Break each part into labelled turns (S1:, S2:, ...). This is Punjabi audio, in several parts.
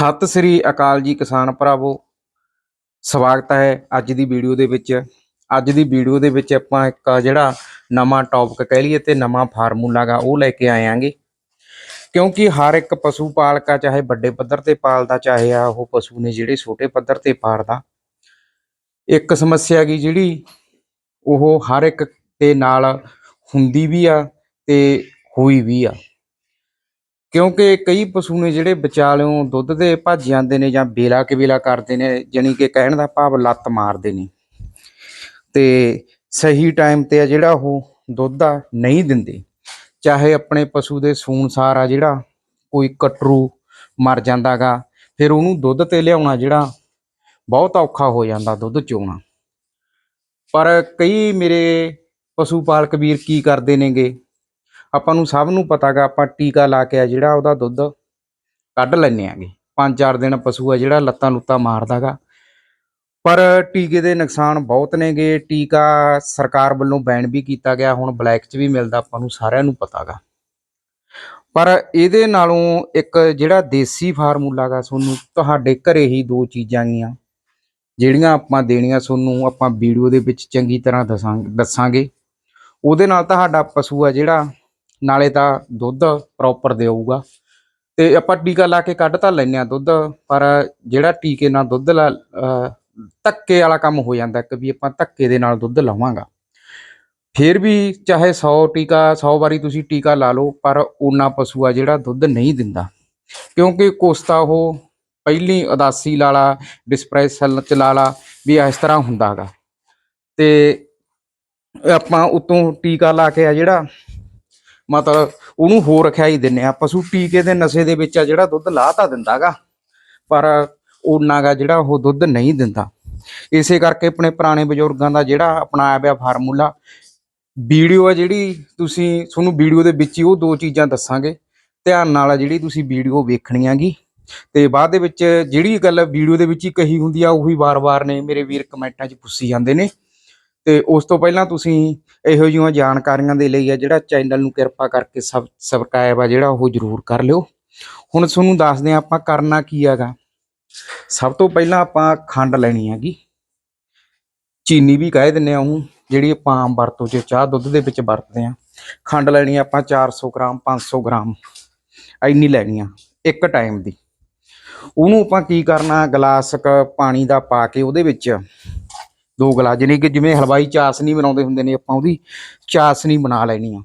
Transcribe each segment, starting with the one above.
S1: ਸਤਿ ਸ੍ਰੀ ਅਕਾਲ ਜੀ ਕਿਸਾਨ ਭਰਾਵੋ। ਸਵਾਗਤ ਹੈ ਅੱਜ ਦੀ ਵੀਡੀਓ ਦੇ ਵਿੱਚ। ਅੱਜ ਦੀ ਵੀਡੀਓ ਦੇ ਵਿੱਚ ਆਪਾਂ ਇੱਕ ਜਿਹੜਾ ਨਵਾਂ ਟੌਪਿਕ ਕਹਿ ਲਈਏ ਤੇ ਨਵਾਂ ਫਾਰਮੂਲਾ ਗਾ, ਉਹ ਲੈ ਕੇ ਆਏ ਆਂਗੇ। ਕਿਉਂਕਿ ਹਰ ਇੱਕ ਪਸ਼ੂ ਪਾਲਕਾ, ਚਾਹੇ ਵੱਡੇ ਪੱਧਰ ਤੇ ਪਾਲਦਾ, ਚਾਹੇ ਆ ਉਹ ਪਸ਼ੂ ਨੇ ਜਿਹੜੇ ਛੋਟੇ ਪੱਧਰ ਤੇ ਪਾਲਦਾ, ਇੱਕ ਸਮੱਸਿਆ ਗੀ ਜਿਹੜੀ ਉਹ ਹਰ ਇੱਕ ਦੇ ਨਾਲ ਹੁੰਦੀ ਵੀ ਆ ਤੇ ਹੋਈ ਵੀ ਆ। ਕਿਉਂਕਿ ਕਈ ਪਸ਼ੂ ਨੇ ਜਿਹੜੇ ਵਿਚਾਲਿਓਂ ਦੁੱਧ ਦੇ ਭੱਜ ਜਾਂਦੇ ਨੇ ਜਾਂ ਬੇਲਾ ਕਬੀਲਾ ਕਰਦੇ ਨੇ, ਜਾਣੀ ਕਿ ਕਹਿਣ ਦਾ ਭਾਵ ਲੱਤ ਮਾਰਦੇ ਨੇ। ਤੇ ਸਹੀ ਟਾਈਮ ਤੇ ਆ ਜਿਹੜਾ ਉਹ ਦੁੱਧ ਆ, ਨਹੀਂ ਦਿੰਦੇ। ਚਾਹੇ ਆਪਣੇ ਪਸ਼ੂ ਦੇ ਸੂਣਸਾਰ ਆ ਜਿਹੜਾ, ਕੋਈ ਕਟਰੂ ਮਰ ਜਾਂਦਾਗਾ ਫਿਰ ਉਹਨੂੰ ਦੁੱਧ ਤੇ ਲਿਆਉਣਾ ਜਿਹੜਾ ਬਹੁਤ ਔਖਾ ਹੋ ਜਾਂਦਾ ਦੁੱਧ ਚੋਣਾ। ਪਰ ਕਈ ਮੇਰੇ ਪਸ਼ੂ ਪਾਲਕ ਵੀਰ ਕੀ ਕਰਦੇ ਨੇਗੇ? ਆਪਾਂ ਨੂੰ ਸਭ ਨੂੰ ਪਤਾਗਾ ਆਪਾਂ ਟੀਕਾ ਲਾ ਕੇ ਆ ਜਿਹੜਾ ਉਹਦਾ ਦੁੱਧ ਕੱਢ ਲੈਨੇ ਆਗੇ ਪੰਜ ਚਾਰ ਦਿਨ ਪਸ਼ੂ ਆ ਜਿਹੜਾ ਲੱਤਾਂ ਲੁੱਤਾਂ ਮਾਰਦਾਗਾ। ਪਰ ਟੀਕੇ ਦੇ ਨੁਕਸਾਨ ਬਹੁਤ ਨੇਗੇ। ਟੀਕਾ ਸਰਕਾਰ ਵੱਲੋਂ ਬੈਨ ਵੀ ਕੀਤਾ ਗਿਆ। ਹੁਣ ਬਲੈਕ 'ਚ ਵੀ ਮਿਲਦਾ, ਆਪਾਂ ਨੂੰ ਸਾਰਿਆਂ ਨੂੰ ਪਤਾਗਾ। ਪਰ ਇਹਦੇ ਨਾਲੋਂ ਇੱਕ ਜਿਹੜਾ ਦੇਸੀ ਫਾਰਮੂਲਾ ਗਾ ਤੁਹਾਨੂੰ ਤੁਹਾਡੇ ਘਰੇ ਹੀ ਦੋ ਚੀਜ਼ਾਂ ਗੀਆਂ। ਜਿਹੜੀਆਂ ਆਪਾਂ ਦੇਣੀਆਂ ਤੁਹਾਨੂੰ ਆਪਾਂ ਵੀਡੀਓ ਦੇ ਵਿੱਚ ਚੰਗੀ ਤਰ੍ਹਾਂ ਦੱਸਾਂ ਦੱਸਾਂਗੇ। ਉਹਦੇ ਨਾਲ ਤੁਹਾਡਾ ਪਸ਼ੂ ਆ ਜਿਹੜਾ ਨਾਲੇ ਤਾਂ ਦੁੱਧ ਪ੍ਰੋਪਰ ਦੇਊਗਾ। ਤੇ ਆਪਾਂ ਟੀਕਾ ਲਾ ਕੇ ਕੱਢ ਤਾਂ ਲੈਨੇ ਆ ਦੁੱਧ, ਪਰ ਜਿਹੜਾ ਟੀਕੇ ਨਾਲ ਦੁੱਧ ਲਾ ਧੱਕੇ ਵਾਲਾ ਕੰਮ ਹੋ ਜਾਂਦਾ ਕਿ ਵੀ ਆਪਾਂ ਧੱਕੇ ਦੇ ਨਾਲ ਦੁੱਧ ਲਾਵਾਂਗਾ। ਫਿਰ ਵੀ ਚਾਹੇ 100 ਟੀਕਾ 100 ਵਾਰੀ ਤੁਸੀਂ ਟੀਕਾ ਲਾ ਲਓ, ਪਰ ਉਹਨਾਂ ਪਸ਼ੂ ਆ ਜਿਹੜਾ ਦੁੱਧ ਨਹੀਂ ਦਿੰਦਾ। ਕਿਉਂਕਿ ਕੁਛ ਉਹ ਪਹਿਲੀ ਉਦਾਸੀ ਲਾਲਾ ਡਿਸਪ੍ਰੈਸ਼ਨ ਚਲਾ ਲਾ ਵੀ ਇਸ ਤਰ੍ਹਾਂ ਹੁੰਦਾਗਾ। ਤੇ ਆਪਾਂ ਉਤੋਂ ਟੀਕਾ ਲਾ ਕੇ ਆ ਜਿਹੜਾ ਮਤਲਬ ਉਹਨੂੰ ਹੋਰ ਰਖਿਆਈ ਦਿੰਨੇ ਆ। ਪਸ਼ੂ ਟੀਕੇ ਦੇ ਨਸ਼ੇ ਦੇ ਵਿੱਚ ਆ ਜਿਹੜਾ ਦੁੱਧ ਲਾਹ ਤਾਂ ਦਿੰਦਾਗਾ। ਪਰ ਉਹਨਾਂ ਗਾ ਜਿਹੜਾ ਉਹ ਦੁੱਧ ਨਹੀਂ ਦਿੰਦਾ। ਇਸੇ ਕਰਕੇ ਆਪਣੇ ਪੁਰਾਣੇ ਬਜ਼ੁਰਗਾਂ ਦਾ ਜਿਹੜਾ ਅਪਣਾਇਆ ਪਿਆ ਫਾਰਮੂਲਾ, ਵੀਡੀਓ ਆ ਜਿਹੜੀ ਤੁਸੀਂ, ਤੁਹਾਨੂੰ ਵੀਡੀਓ ਦੇ ਵਿੱਚ ਹੀ ਉਹ ਦੋ ਚੀਜ਼ਾਂ ਦੱਸਾਂਗੇ। ਧਿਆਨ ਨਾਲ ਜਿਹੜੀ ਤੁਸੀਂ ਵੀਡੀਓ ਵੇਖਣੀ ਆਗੀ। ਤੇ ਬਾਅਦ ਦੇ ਵਿੱਚ ਜਿਹੜੀ ਗੱਲ ਵੀਡੀਓ ਦੇ ਵਿੱਚ ਹੀ ਕਹੀ ਹੁੰਦੀ ਆ, ਉਹੀ ਵਾਰ-ਵਾਰ ਨੇ ਮੇਰੇ ਵੀਰ ਕਮੈਂਟਾਂ 'ਚ ਪੁੱਛੀ ਜਾਂਦੇ ਨੇ। ਤੇ ਉਸ ਤੋਂ ਪਹਿਲਾਂ ਤੁਸੀਂ ਇਹੋ ਜਿਹੀਆਂ ਜਾਣਕਾਰੀਆਂ ਦੇ ਲਈ ਆ ਜਿਹੜਾ ਚੈਨਲ ਨੂੰ ਕਿਰਪਾ ਕਰਕੇ ਸਬ ਸਬਸਕ੍ਰਾਈਬ ਆ ਜਿਹੜਾ ਉਹ ਜਰੂਰ ਕਰ ਲਿਓ। ਹੁਣ ਤੁਹਾਨੂੰ ਦੱਸਦੇ ਆ ਆਪਾਂ ਕਰਨਾ ਕੀ ਹੈਗਾ। ਸਭ ਤੋਂ ਪਹਿਲਾਂ ਆਪਾਂ ਖੰਡ ਲੈਣੀ ਹੈਗੀ। ਚੀਨੀ ਵੀ ਕਹਿ ਦਿੰਨੇ ਆ ਉਹ ਜਿਹੜੀ ਆਪਾਂ ਆਮ ਵਰਤੋਂ 'ਚ ਚਾਹ ਦੁੱਧ ਦੇ ਵਿੱਚ ਵਰਤਦੇ ਆ ਖੰਡ ਲੈਣੀ ਆ ਆਪਾਂ 400 ਗ੍ਰਾਮ 500 ਗ੍ਰਾਮ। ਇੰਨੀ ਲੈਣੀ ਆ, ਇੱਕ ਟਾਈਮ ਦੀ। ਉਹਨੂੰ ਆਪਾਂ ਕੀ ਕਰਨਾ, ਗਲਾਸ ਕ ਪਾਣੀ ਦਾ ਪਾ ਕੇ ਉਹਦੇ ਵਿੱਚ ਦੋ ਗਲਾ ਜਾਣੀ ਕਿ ਜਿਵੇਂ ਹਲਵਾਈ ਚਾਸਨੀ ਬਣਾਉਂਦੇ ਹੁੰਦੇ ਨੇ ਆਪਾਂ ਉਹਦੀ, ਚਾਸਨੀ ਬਣਾ ਲੈਣੀ ਆ।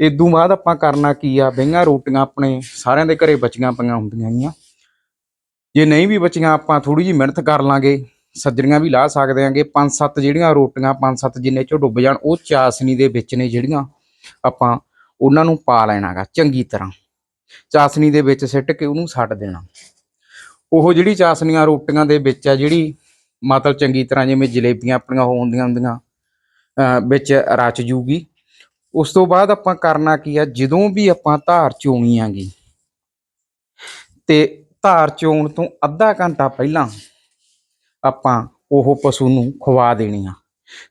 S1: ਇਦੋਂ ਬਾਅਦ ਆਪਾਂ ਕਰਨਾ ਕੀ ਆ, ਬਈਆਂ ਰੋਟੀਆਂ ਆਪਣੇ ਸਾਰਿਆਂ ਦੇ ਘਰੇ ਬਚੀਆਂ ਪਈਆਂ ਹੁੰਦੀਆਂ ਗੀਆਂ। ਜੇ ਨਹੀਂ ਵੀ ਬਚੀਆਂ, ਆਪਾਂ ਥੋੜੀ ਜਿਹੀ ਮਿਹਨਤ ਕਰ ਲਾਂਗੇ ਸੱਜਣੀਆਂ ਵੀ ਲਾ ਸਕਦੇ ਆਂਗੇ। ਪੰਜ ਸੱਤ ਜਿਹੜੀਆਂ ਰੋਟੀਆਂ ਪੰਜ ਸੱਤ ਜਿੰਨੇ ਚੋਂ ਡੁੱਬ ਜਾਣ, ਉਹ ਚਾਸਨੀ ਦੇ ਵਿੱਚ ਨੇ ਜਿਹੜੀਆਂ ਆਪਾਂ ਉਹਨਾਂ ਨੂੰ ਪਾ ਲੈਣਾਗਾ ਚੰਗੀ ਤਰ੍ਹਾਂ। ਚਾਸਨੀ ਦੇ ਵਿੱਚ ਸਿੱਟ ਕੇ ਉਹਨੂੰ ਛੱਡ ਦੇਣਾ। ਉਹ ਜਿਹੜੀ ਚਾਸਨੀਆਂ ਰੋਟੀਆਂ ਦੇ ਵਿੱਚ ਆ, ਜਿਹੜੀ ਮਤਲਬ ਚੰਗੀ ਤਰ੍ਹਾਂ ਜਿਵੇਂ ਜਲੇਬੀਆਂ ਆਪਣੀਆਂ ਉਹ ਹੁੰਦੀਆਂ ਹੁੰਦੀਆਂ, ਅਹ ਵਿੱਚ ਰਚ ਜੂਗੀ। ਉਸ ਤੋਂ ਬਾਅਦ ਆਪਾਂ ਕਰਨਾ ਕੀ ਆ, ਜਦੋਂ ਵੀ ਆਪਾਂ ਧਾਰ ਚੋਣੀ ਆਗੀ ਤੇ ਧਾਰ ਚੋਣ ਤੋਂ ਅੱਧਾ ਘੰਟਾ ਪਹਿਲਾਂ ਆਪਾਂ ਉਹ ਪਸ਼ੂ ਨੂੰ ਖਵਾ ਦੇਣੀ ਆ।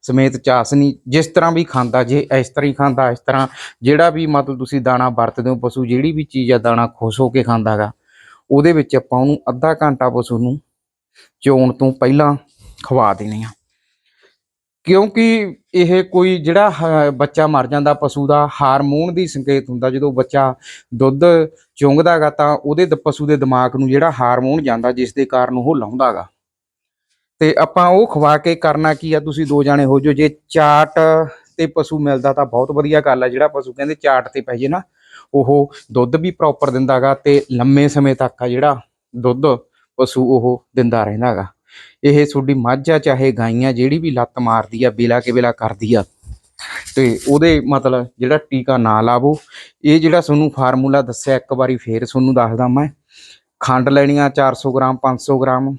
S1: ਸਮੇਤ ਚਾਸਨੀ ਜਿਸ ਤਰ੍ਹਾਂ ਵੀ ਖਾਂਦਾ, ਜੇ ਇਸ ਤਰ੍ਹਾਂ ਹੀ ਖਾਂਦਾ, ਇਸ ਤਰ੍ਹਾਂ ਜਿਹੜਾ ਵੀ ਮਤਲਬ ਤੁਸੀਂ ਦਾਣਾ ਵਰਤਦੇ ਹੋ, ਪਸ਼ੂ ਜਿਹੜੀ ਵੀ ਚੀਜ਼ ਆ, ਦਾਣਾ ਖੁਸ਼ ਹੋ ਕੇ ਖਾਂਦਾਗਾ ਉਹਦੇ ਵਿੱਚ ਆਪਾਂ ਉਹਨੂੰ ਅੱਧਾ ਘੰਟਾ ਪਸ਼ੂ ਨੂੰ ਚੋਣ ਤੋਂ ਪਹਿਲਾਂ ਖਵਾ ਦੇਣੀ ਆ ਕਿਉਂਕਿ ਇਹ ਕੋਈ ਜਿਹੜਾ ਹ- ਬੱਚਾ ਮਰ ਜਾਂਦਾ, ਪਸ਼ੂ ਦਾ ਹਾਰਮੋਨ ਦੀ ਸੰਕੇਤ ਹੁੰਦਾ। ਜਦੋਂ ਬੱਚਾ ਦੁੱਧ ਚੁੰਗਦਾਗਾ ਤਾਂ ਉਹਦੇ ਪਸ਼ੂ ਦੇ ਦਿਮਾਗ ਨੂੰ ਜਿਹੜਾ ਹਾਰਮੋਨ ਜਾਂਦਾ, ਜਿਸ ਦੇ ਕਾਰਨ ਉਹ ਲਾਉਂਦਾਗਾ ਤੇ ਆਪਾਂ ਉਹ ਖਵਾ ਕੇ ਕਰਨਾ ਕੀ ਆ? ਤੁਸੀਂ ਦੋ ਜਾਣੇ ਹੋ ਜੋ ਜੇ ਚਾਟ ਤੇ ਪਸ਼ੂ ਮਿਲਦਾ ਤਾਂ ਬਹੁਤ ਵਧੀਆ ਗੱਲ ਆ। ਜਿਹੜਾ ਪਸ਼ੂ ਕਹਿੰਦੇ ਚਾਟ ਤੇ ਪੈ ਜੇ ਨਾ, ਉਹ ਦੁੱਧ ਵੀ ਪ੍ਰੋਪਰ ਦਿੰਦਾਗਾ ਤੇ ਲੰਮੇ ਸਮੇਂ ਤੱਕ ਆ ਜਿਹੜਾ ਦੁੱਧ ਪਸ਼ੂ ਉਹ ਦਿੰਦਾ ਰਹਿੰਦਾ ਹੈਗਾ ਇਹ ਤੁਹਾਡੀ ਮੱਝ ਆ ਚਾਹੇ ਗਾਈਆਂ ਜਿਹੜੀ ਵੀ ਲੱਤ ਮਾਰਦੀ ਆ, ਬਿਲਾ ਕੇ ਬੇਲਾ ਕਰਦੀ ਆ। ਤੇ ਉਹਦੇ ਮਤਲਬ ਜਿਹੜਾ ਟੀਕਾ ਨਾ ਲਾਵੋ, ਇਹ ਜਿਹੜਾ ਤੁਹਾਨੂੰ ਫਾਰਮੂਲਾ ਦੱਸਿਆ, ਇੱਕ ਵਾਰੀ ਫੇਰ ਤੁਹਾਨੂੰ ਦੱਸਦਾ ਮੈਂ। ਖੰਡ ਲੈਣੀਆਂ 400 ਗ੍ਰਾਮ 500 ਗ੍ਰਾਮ,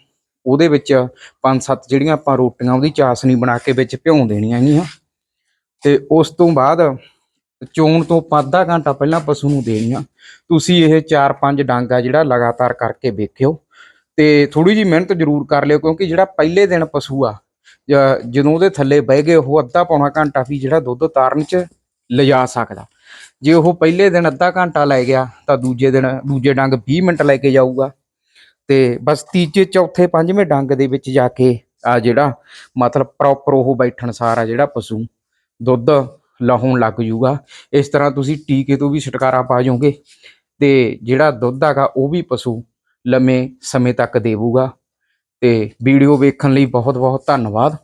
S1: ਉਹਦੇ ਵਿੱਚ ਪੰਜ ਸੱਤ ਜਿਹੜੀਆਂ ਆਪਾਂ ਰੋਟੀਆਂ, ਉਹਦੀ ਚਾਸਨੀ ਬਣਾ ਕੇ ਵਿੱਚ ਭਿਉਂ ਦੇਣੀਆਂ ਹੈਗੀਆਂ। ਤੇ ਉਸ ਤੋਂ ਬਾਅਦ ਚੋਣ ਤੋਂ ਅੱਧਾ ਘੰਟਾ ਪਹਿਲਾਂ ਪਸ਼ੂ ਨੂੰ ਦੇਣੀਆਂ। ਤੁਸੀਂ ਇਹ 4-5 ਡੰਗ ਆ ਜਿਹੜਾ ਲਗਾਤਾਰ ਕਰਕੇ ਵੇਖਿਓ। ਤੇ ਥੋੜੀ ਜੀ ਮਿਹਨਤ ਜ਼ਰੂਰ ਕਰ ਲਿਓ, ਕਿਉਂਕਿ ਜਿਹੜਾ ਪਹਿਲੇ ਦਿਨ ਪਸ਼ੂ ਆ ਜਦੋਂ ਉਹਦੇ ਥੱਲੇ ਬਹਿ ਗਏ, ਉਹ ਅੱਧਾ ਪੌਣਾ ਘੰਟਾ ਵੀ ਜਿਹੜਾ ਦੁੱਧ ਤਾਰਨ 'ਚ ਲਿਜਾ ਸਕਦਾ। ਜੇ ਉਹ ਪਹਿਲੇ ਦਿਨ ਅੱਧਾ ਘੰਟਾ ਲੈ ਗਿਆ, ਤਾਂ ਦੂਜੇ ਦਿਨ, ਦੂਜੇ ਡੰਗ 20 ਮਿੰਟ ਲੈ ਕੇ ਜਾਊਗਾ। ਤੇ ਬਸ ਤੀਜੇ, ਚੌਥੇ, ਪੰਜਵੇਂ ਡੰਗ ਦੇ ਵਿੱਚ ਜਾ ਕੇ ਆ ਜਿਹੜਾ ਮਤਲਬ ਪ੍ਰੋਪਰ ਉਹ ਬੈਠਣ ਸਾਰਾ ਜਿਹੜਾ ਪਸ਼ੂ, ਦੁੱਧ ਲਾਹਣ ਲੱਗ ਜੂਗਾ। ਇਸ ਤਰ੍ਹਾਂ ਤੁਸੀਂ ਟੀਕੇ ਤੋਂ ਵੀ ਛੁਟਕਾਰਾ ਪਾ ਜਾਓਗੇ ਤੇ ਜਿਹੜਾ ਦੁੱਧ ਹੈਗਾ, ਉਹ ਵੀ ਪਸ਼ੂ ਲੰਮੇ ਸਮੇਂ ਤੱਕ ਦੇਵੂਗਾ। ਤੇ ਵੀਡੀਓ ਵੇਖਣ ਲਈ ਬਹੁਤ ਬਹੁਤ ਧੰਨਵਾਦ।